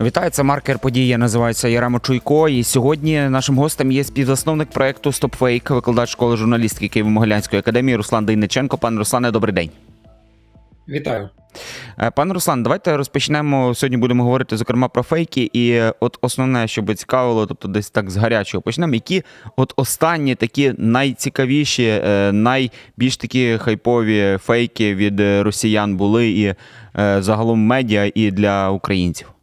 Вітаю, це маркер події. Я називаюся Яремо Чуйко. І сьогодні нашим гостем є співзасновник проекту StopFake, викладач школи журналістики Києво-Могилянської академії Руслан Дейниченко. Пане Руслане, добрий день. Вітаю. Е, Пане Руслан, давайте розпочнемо. Сьогодні будемо говорити зокрема про фейки. І е, от основне, що би цікавило, тобто десь так з гарячого почнемо. Які от останні такі найцікавіші, е, найбільш такі хайпові фейки від росіян були і загалом медіа, і для українців?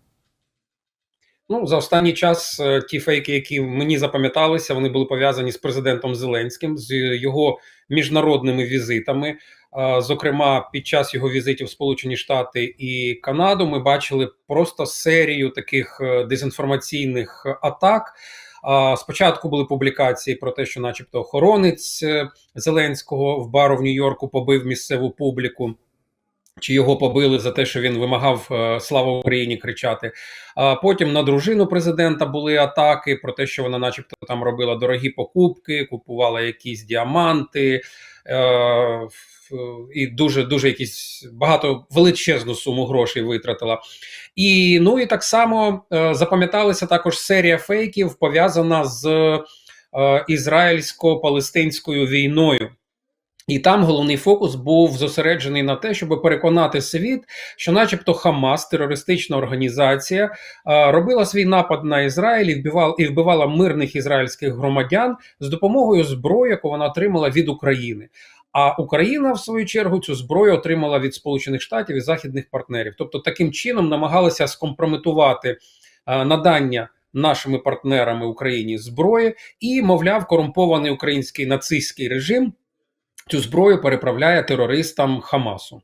Ну за останній час е, ті фейки, які мені запам'яталися, вони були пов'язані з президентом Зеленським, з його міжнародними візитами. Е, Зокрема, під час його візитів в Сполучені Штати і Канаду ми бачили просто серію таких е, дезінформаційних атак. Спочатку були публікації про те, що, начебто, охоронець Зеленського в бару в Нью-Йорку побив місцеву публіку. Чи його побили за те, що він вимагав е, слава Україні кричати? А потім на дружину президента були атаки про те, що вона, начебто, там робила дорогі покупки, купувала якісь діаманти е, і дуже дуже якісь багато величезну суму грошей витратила. І ну і так само е, запам'яталася також серія фейків пов'язана з е, ізраїльсько-палестинською війною. І там головний фокус був зосереджений на те, щоб переконати світ, що, начебто, Хамас, терористична організація, робила свій напад на Ізраїль і вбивала, і вбивала мирних ізраїльських громадян з допомогою зброї, яку вона отримала від України. А Україна, в свою чергу, цю зброю отримала від Сполучених Штатів і західних партнерів. Тобто, таким чином намагалися скомпрометувати надання нашими партнерами Україні зброї, і, мовляв, корумпований український нацистський режим цю зброю переправляє терористам Хамасу.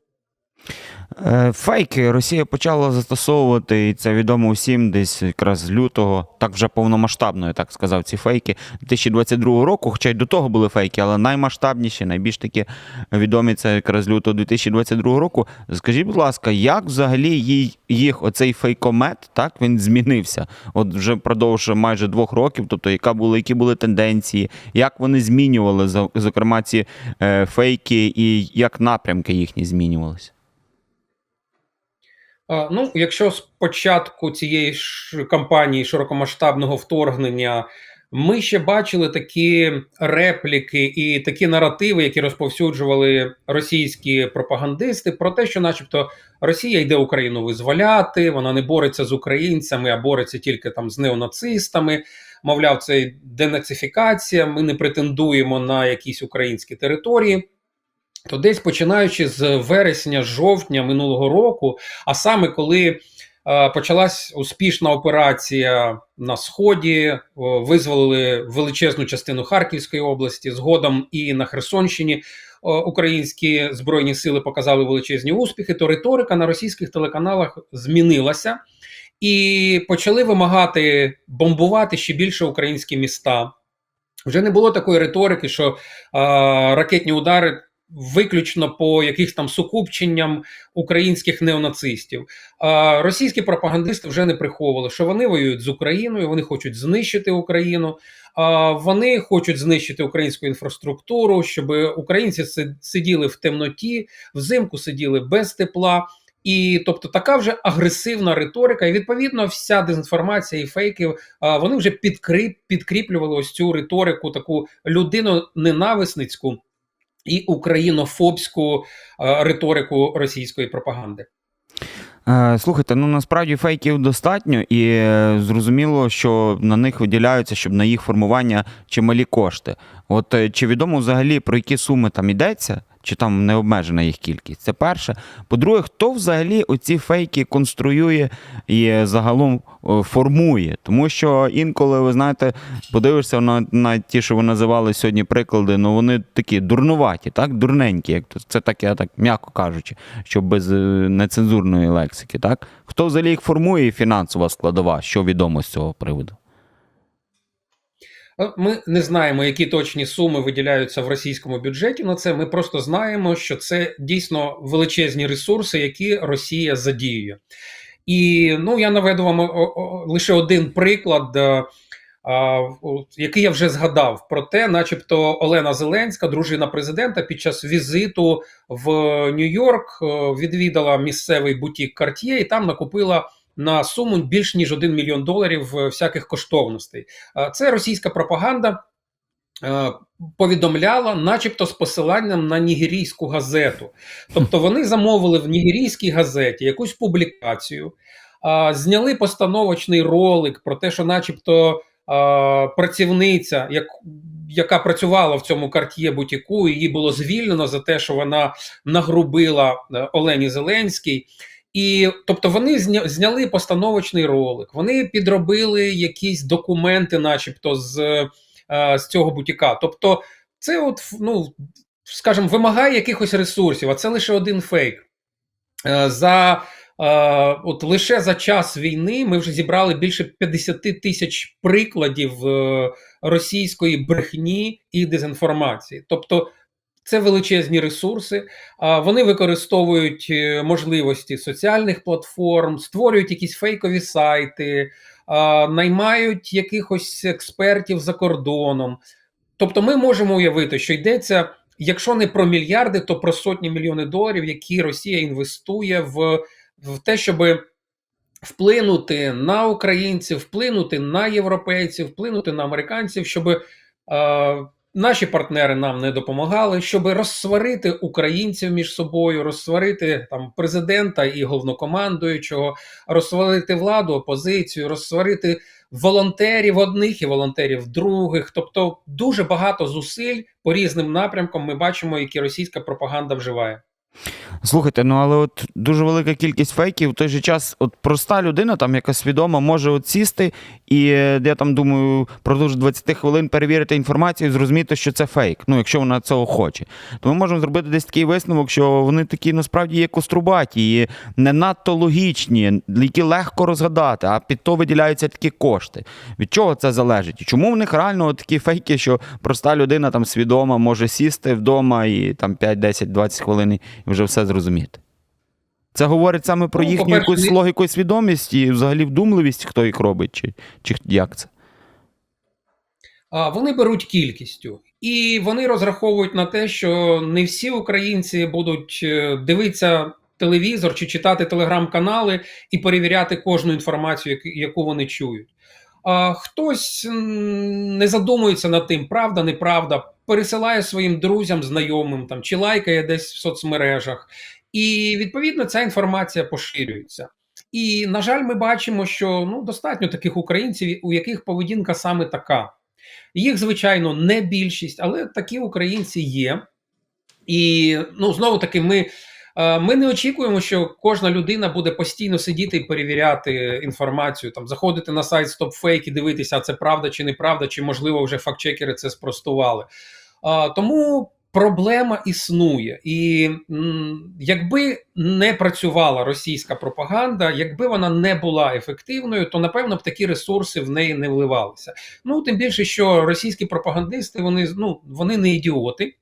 Е, Фейки Росія почала застосовувати, і це відомо усім, десь якраз лютого, так вже повномасштабно, я так сказав, ці фейки 2022 року, хоча й до того були фейки, але наймасштабніші, найбільш такі відомі це якраз з лютого 2022 року. Скажіть, будь ласка, як взагалі їй, їх оцей фейкомет, так він змінився? От вже впродовж майже двох років, тобто яка були, які були тенденції, як вони змінювали, зокрема, ці е, фейки, і як напрямки їхні змінювалися? Ну, якщо з початку цієї ж кампанії широкомасштабного вторгнення ми ще бачили такі репліки і такі наративи, які розповсюджували російські пропагандисти, про те, що, начебто, Росія йде Україну визволяти, вона не бореться з українцями, а бореться тільки там з неонацистами. Мовляв, це денацифікація. Ми не претендуємо на якісь українські території. То десь починаючи з вересня, жовтня минулого року, а саме коли е, почалась успішна операція на сході, о, визволили величезну частину Харківської області, згодом і на Херсонщині о, українські збройні сили показали величезні успіхи, то риторика на російських телеканалах змінилася і почали вимагати бомбувати ще більше українські міста. Вже не було такої риторики, що е, ракетні удари виключно по якихось там сукупченням українських неонацистів. А російські пропагандисти вже не приховували, що вони воюють з Україною, вони хочуть знищити Україну, а вони хочуть знищити українську інфраструктуру, щоб українці сиділи в темноті, взимку сиділи без тепла. І тобто така вже агресивна риторика, і відповідно вся дезінформація і фейки вони вже підкріп, підкріплювали ось цю риторику, таку людиноненависницьку і українофобську е, риторику російської пропаганди. Е, Слухайте, ну насправді фейків достатньо, і е, зрозуміло, що на них виділяються, щоб на їх формування чималі кошти. От чи відомо взагалі про які суми там йдеться, чи там не обмежена їх кількість? Це перше. По-друге, хто взагалі оці фейки конструює і загалом е, формує? Тому що інколи, ви знаєте, подивишся на, на ті, що ви називали сьогодні приклади, ну вони такі дурнуваті, так, дурненькі, як то це так, я так м'яко кажучи, що без е, нецензурної лексики, так? Хто взагалі їх формує і фінансова складова, що відомо з цього приводу? Е, Ми не знаємо, які точні суми виділяються в російському бюджеті на це. Ми просто знаємо, що це дійсно величезні ресурси, які Росія задіює. І ну я наведу вам лише один приклад. е, який я вже згадав про те, начебто Олена Зеленська, дружина президента, під час візиту в Нью-Йорк е, відвідала місцевий бутік Cartier і там накупила на суму більш ніж 1 мільйон доларів е, всяких коштовностей. Е, Це російська пропаганда. е, Повідомляла, начебто, з посиланням на нігерійську газету. Тобто вони замовили в нігерійській газеті якусь публікацію, а, зняли постановочний ролик про те, що, начебто, а, працівниця, як, яка працювала в цьому карт'є бутіку, її було звільнено за те, що вона нагрубила Олені Зеленській. І тобто вони зняли постановочний ролик, вони підробили якісь документи, начебто, з, е, з цього бутіка. Тобто, це, от, ну, скажімо, вимагає якихось ресурсів, а це лише один фейк. Е, За Е, от лише за час війни ми вже зібрали більше 50 тисяч прикладів російської брехні і дезінформації. Тобто це величезні ресурси. Вони використовують е, можливості соціальних платформ, створюють якісь фейкові сайти, наймають якихось експертів за кордоном. Тобто, ми можемо уявити, що йдеться, якщо не про мільярди, то про сотні мільйонів доларів, які Росія інвестує в в те, щоб вплинути на українців, вплинути на європейців, вплинути на американців, щоб наші партнери нам не допомагали, щоб розсварити українців між собою, розсварити там президента і головнокомандуючого, розсварити владу, опозицію, розсварити волонтерів одних і волонтерів других. Тобто, дуже багато зусиль по різним напрямкам ми бачимо, які російська пропаганда вживає. Слухайте, ну але от дуже велика кількість фейків. В той же час, от проста людина, там яка свідома, може от сісти і я там думаю, продовж 20 хвилин перевірити інформацію і зрозуміти, що це фейк. Ну, якщо вона цього хоче. То ми можемо зробити десь такий висновок, що вони такі насправді є кострубаті і не надто логічні, які легко розгадати, а під то виділяються такі кошти. Від чого це залежить? І чому в них реально такі фейки, що проста людина там свідома може сісти вдома і там 5, 10, 20 хвилин і вже все зрозуміти. Це говорить саме про Ну, їхню якусь логіку і свідомість і взагалі вдумливість, хто їх робить, чи, чи як це? А, Вони беруть кількістю, і вони розраховують на те, що не всі українці будуть е, дивитися телевізор чи читати телеграм-канали і перевіряти кожну інформацію, яку вони чують. А хтось не задумується над тим, правда, неправда, пересилає своїм друзям, знайомим там чи лайкає десь в соцмережах, і відповідно ця інформація поширюється. І на жаль, ми бачимо, що ну достатньо таких українців, у яких поведінка саме така. Їх, звичайно, не більшість, але такі українці є. І ну, знову таки, ми, е, ми не очікуємо, що кожна людина буде постійно сидіти і перевіряти інформацію, там, заходити на сайт StopFake і дивитися, а це правда чи неправда, чи, можливо, вже фактчекери це спростували. Тому проблема існує. І якби не працювала російська пропаганда, якби вона не була ефективною, то напевно б такі ресурси в неї не вливалися. Ну тим більше, що російські пропагандисти вони ну вони не ідіоти.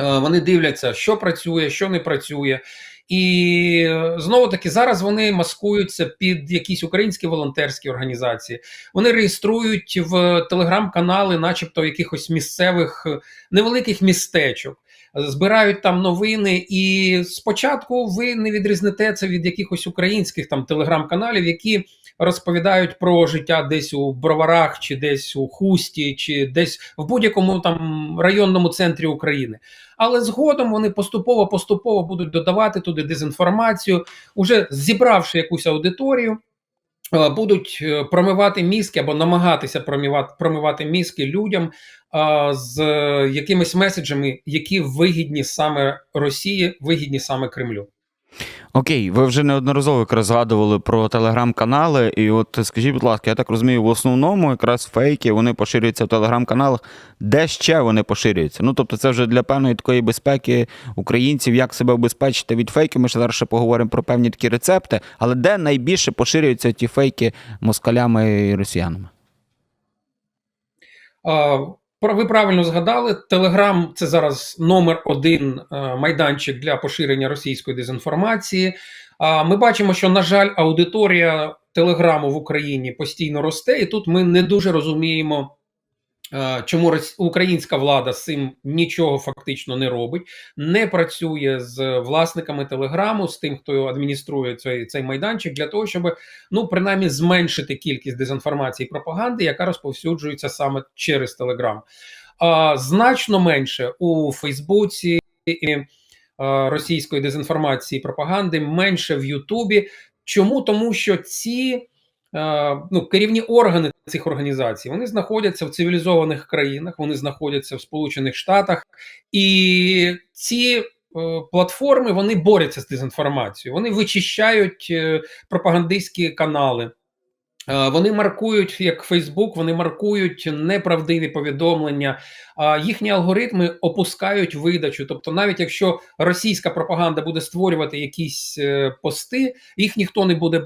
Е, Вони дивляться, що працює, що не працює. І е, знову таки зараз вони маскуються під якісь українські волонтерські організації. Вони реєструють в телеграм-канали, начебто якихось місцевих е, невеликих містечок, збирають там новини. І спочатку ви не відрізнете це від якихось українських там телеграм-каналів, які розповідають про життя десь у броварах, чи десь у хусті, чи десь в будь-якому там районному центрі України. Але згодом вони поступово поступово будуть додавати туди дезінформацію, уже зібравши якусь аудиторію. Е, Будуть е, промивати мізки або намагатися промивати, промивати мізки людям а, з е, якимись меседжами, які вигідні саме Росії, вигідні саме Кремлю. Окей, ви вже неодноразово якраз згадували про телеграм-канали. І от скажіть, будь ласка, я так розумію, в основному якраз фейки вони поширюються в телеграм-каналах. Де ще вони поширюються? Ну тобто, це вже для певної такої безпеки українців, як себе обезпечити від фейків. Ми ще зараз ще поговоримо про певні такі рецепти. Але де найбільше поширюються ті фейки москалями і росіянами? Про- Ви правильно згадали. Телеграм це зараз номер один е, майданчик для поширення російської дезінформації. Ми бачимо, що, на жаль, аудиторія Телеграму в Україні постійно росте, і тут ми не дуже розуміємо, Чому українська влада з цим нічого фактично не робить, не працює з власниками телеграму, з тим, хто адмініструє цей, цей майданчик, для того, щоб ну принаймні зменшити кількість дезінформації і пропаганди, яка розповсюджується саме через Телеграм. А, значно менше у Фейсбуці і російської дезінформації і пропаганди, менше в Ютубі. Чому? Тому що ці ну, керівні органи цих організацій вони знаходяться в цивілізованих країнах, вони знаходяться в Сполучених Штатах, і ці е, платформи вони борються з дезінформацією, вони вичищають е, пропагандистські канали. Е, Вони маркують як Фейсбук, вони маркують неправдиві повідомлення. Їхні алгоритми опускають видачу. Тобто, навіть якщо російська пропаганда буде створювати якісь е, пости, їх ніхто не буде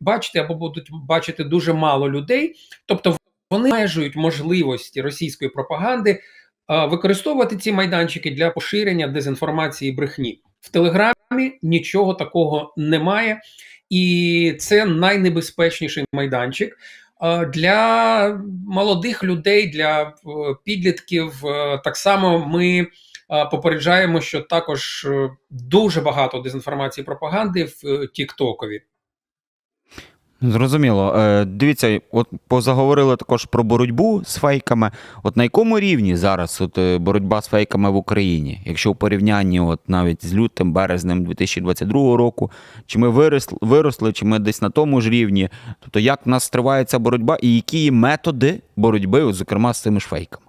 бачити або будуть бачити дуже мало людей. Тобто, вони межують можливості російської пропаганди е, використовувати ці майданчики для поширення дезінформації і брехні в Телеграмі. Нічого такого немає. І це найнебезпечніший майданчик е, для молодих людей, для е, підлітків. Е, Так само ми попереджаємо, що також дуже багато дезінформації пропаганди в Тіктокові. Зрозуміло. Е, Дивіться, от позаговорили також про боротьбу з фейками. От на якому рівні зараз от, е, боротьба з фейками в Україні? Якщо в порівнянні от навіть з лютим, березнем 2022 року, чи ми виросли, виросли, чи ми десь на тому ж рівні? Тобто, як в нас триває ця боротьба, і які методи боротьби, от, зокрема, з цими ж фейками?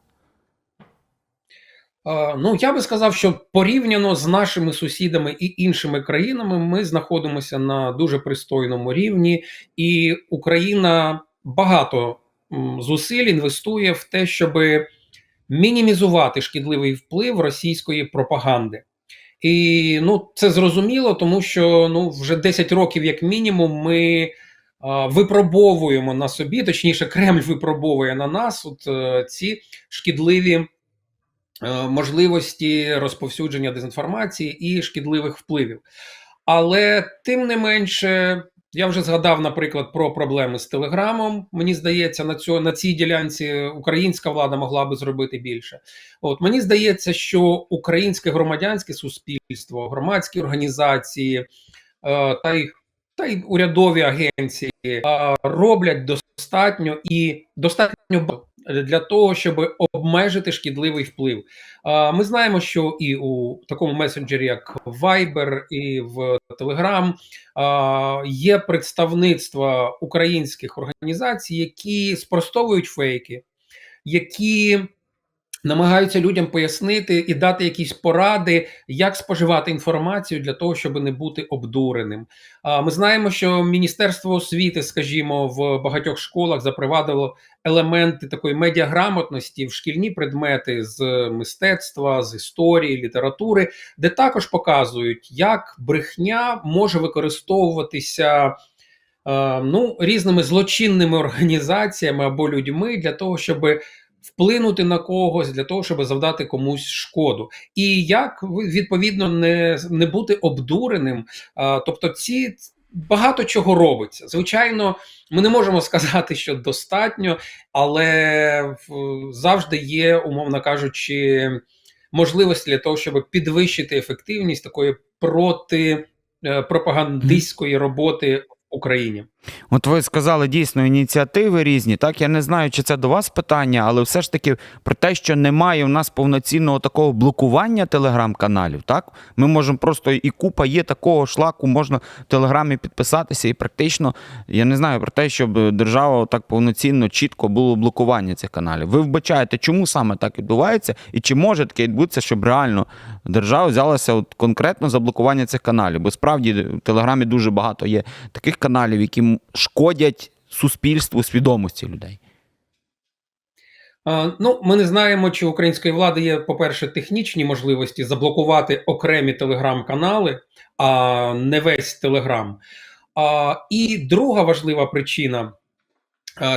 Ну, я би сказав, що порівняно з нашими сусідами і іншими країнами, ми знаходимося на дуже пристойному рівні, і Україна багато зусиль інвестує в те, щоб мінімізувати шкідливий вплив російської пропаганди. І ну, це зрозуміло, тому що ну, вже 10 років, як мінімум, ми випробовуємо на собі, точніше, Кремль випробовує на нас от, е, ці шкідливі можливості розповсюдження дезінформації і шкідливих впливів. Але тим не менше, я вже згадав, наприклад, про проблеми з Телеграмом. Мені здається, на цьо, на цій ділянці українська влада могла би зробити більше. От мені здається, що українське громадянське суспільство, громадські організації е, та й та й урядові агенції е, роблять достатньо і достатньо для того, щоб обмежити шкідливий вплив. Ми знаємо, що і у такому месенджері, як Viber, і в Telegram є представництва українських організацій, які спростовують фейки, які намагаються людям пояснити і дати якісь поради, як споживати інформацію для того, щоб не бути обдуреним. Ми знаємо, що Міністерство освіти, скажімо, в багатьох школах запровадило елементи такої медіаграмотності в шкільні предмети з мистецтва, з історії, літератури, де також показують, як брехня може використовуватися. Ну, різними злочинними організаціями або людьми для того, щоб вплинути на когось для того, щоб завдати комусь шкоду, і як відповідно не, не бути обдуреним. А, тобто, ці багато чого робиться. Звичайно, ми не можемо сказати, що достатньо, але завжди є, умовно кажучи, можливості для того, щоб підвищити ефективність такої проти е, пропагандистської роботи Україні. От ви сказали дійсно ініціативи різні. Так, я не знаю, чи це до вас питання, але все ж таки про те, що немає у нас повноцінного такого блокування телеграм-каналів. Так, ми можемо просто і купа є такого шлаку, можна в телеграмі підписатися, і практично я не знаю про те, щоб держава так повноцінно чітко було блокування цих каналів. Ви вбачаєте, чому саме так відбувається, і чи може таке відбутися, щоб реально держава взялася от конкретно за блокування цих каналів? Бо справді в телеграмі дуже багато є таких каналів, які шкодять суспільству свідомості людей. Ну, ми не знаємо, чи української влади є, по-перше, технічні можливості заблокувати окремі телеграм-канали, а не весь телеграм. А, І друга важлива причина: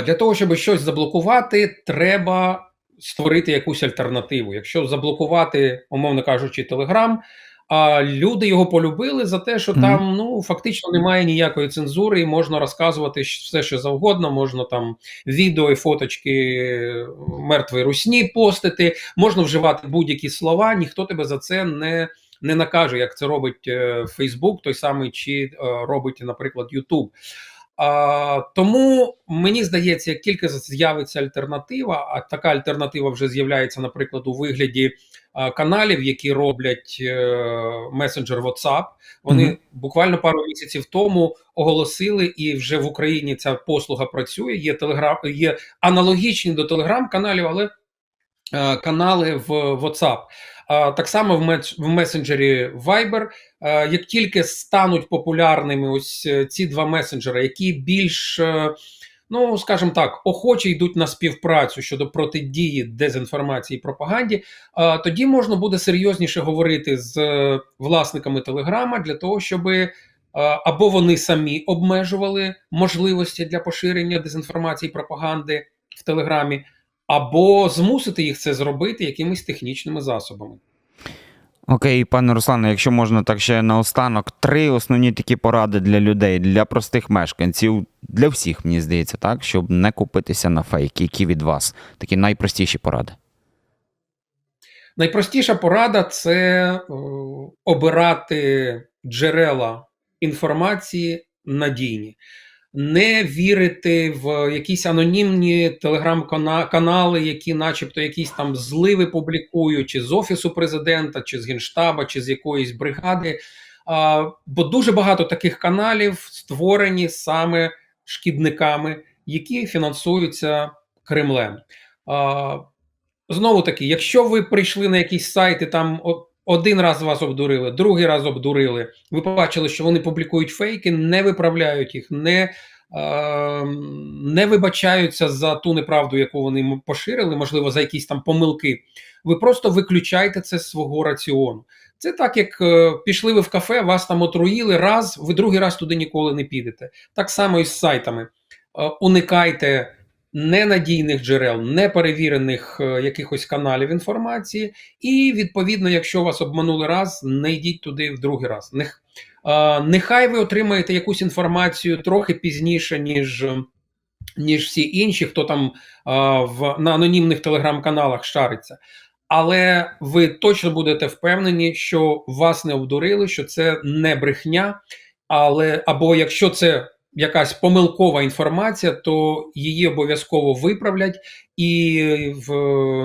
для того, щоб щось заблокувати, треба створити якусь альтернативу. Якщо заблокувати, умовно кажучи, телеграм, А люди його полюбили за те, що Мгм. там ну фактично немає ніякої цензури, і можна розказувати все, що завгодно. Можна там відео і фоточки мертвої русні постити, можна вживати будь-які слова. Ніхто тебе за це не, не накаже, як це робить Фейсбук, Facebook, той самий чи е, робить, наприклад, YouTube. Тому мені здається, як тільки з'явиться альтернатива, а така альтернатива вже з'являється, наприклад, у вигляді а, каналів, які роблять е, месенджер WhatsApp. Вони Мгм. буквально пару місяців тому оголосили, і вже в Україні ця послуга працює. Є телеграм, є аналогічні до телеграм-каналів, але е, канали в WhatsApp. А, Так само в месенджері Viber. Е, Як тільки стануть популярними ось е, ці два месенджери, які більш, е, ну скажімо так, охоче йдуть на співпрацю щодо протидії дезінформації і пропаганді, тоді можна буде серйозніше говорити з власниками Телеграма для того, щоб або вони самі обмежували можливості для поширення дезінформації і пропаганди в Телеграмі, або змусити їх це зробити якимись технічними засобами. Окей, пане Руслане, якщо можна так ще наостанок, три основні такі поради для людей, для простих мешканців, для всіх, мені здається, так, щоб не купитися на фейки, які від вас. Такі найпростіші поради. Найпростіша порада це е, обирати джерела інформації надійні, не вірити в якісь анонімні телеграм-канали, які, начебто, якісь там зливи публікують, чи з офісу президента, чи з генштаба, чи з якоїсь бригади. А, бо дуже багато таких каналів створені саме шкідниками, які фінансуються Кремлем. А, Знову таки, якщо ви прийшли на якийсь сайт і там один раз вас обдурили, другий раз обдурили, ви побачили, що вони публікують фейки, не виправляють їх, не, е, не вибачаються за ту неправду, яку вони поширили, можливо, за якісь там помилки. Ви просто виключайте це з свого раціону. Це так, як е, пішли ви в кафе, вас там отруїли раз, ви другий раз туди ніколи не підете. Так само і з сайтами. Е, уникайте ненадійних джерел, неперевірених е, якихось каналів інформації, і відповідно, якщо вас обманули раз, не йдіть туди в другий раз. Е, нехай ви отримаєте якусь інформацію трохи пізніше, ніж. Ніж всі інші, хто там е, в на анонімних телеграм-каналах шариться. Але ви точно будете впевнені, що вас не обдурили, що це не брехня, але або якщо це якась помилкова інформація, то її обов'язково виправлять, і в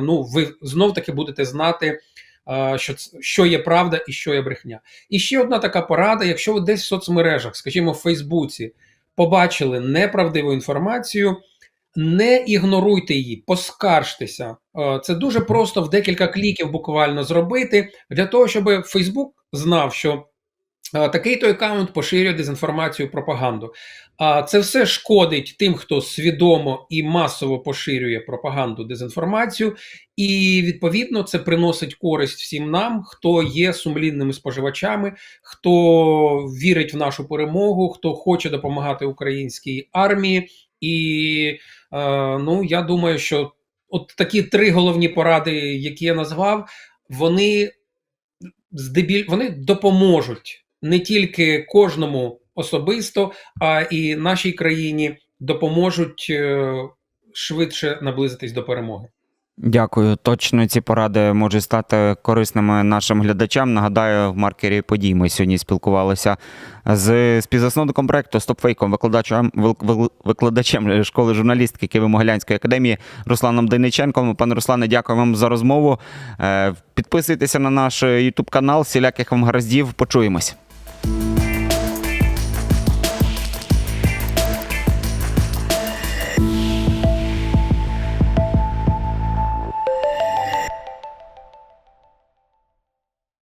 ну ви знов таки будете знати, що що є правда і що є брехня. І ще одна така порада: якщо ви десь в соцмережах, скажімо, в Фейсбуці, побачили неправдиву інформацію. Не ігноруйте її, поскаржтеся. Це дуже просто в декілька кліків буквально зробити для того, щоб Facebook знав, що такий той аккаунт поширює дезінформацію, пропаганду. А це все шкодить тим, хто свідомо і масово поширює пропаганду, дезінформацію, і відповідно це приносить користь всім нам, хто є сумлінними споживачами, хто вірить в нашу перемогу, хто хоче допомагати українській армії. І е, ну я думаю, що от такі три головні поради, які я назвав, вони здебіль вони допоможуть не тільки кожному особисто, а і нашій країні допоможуть е, швидше наблизитись до перемоги. Дякую. Точно ці поради можуть стати корисними нашим глядачам. Нагадаю, в маркері подій ми сьогодні спілкувалися з співзасновником проекту «Стопфейком», викладачем, викладачем школи журналістики Києво-Могилянської академії Русланом Дейниченком. Пане Руслане, дякую вам за розмову. Е, Підписуйтеся на наш YouTube канал. Всіляких вам гараздів. Почуємось.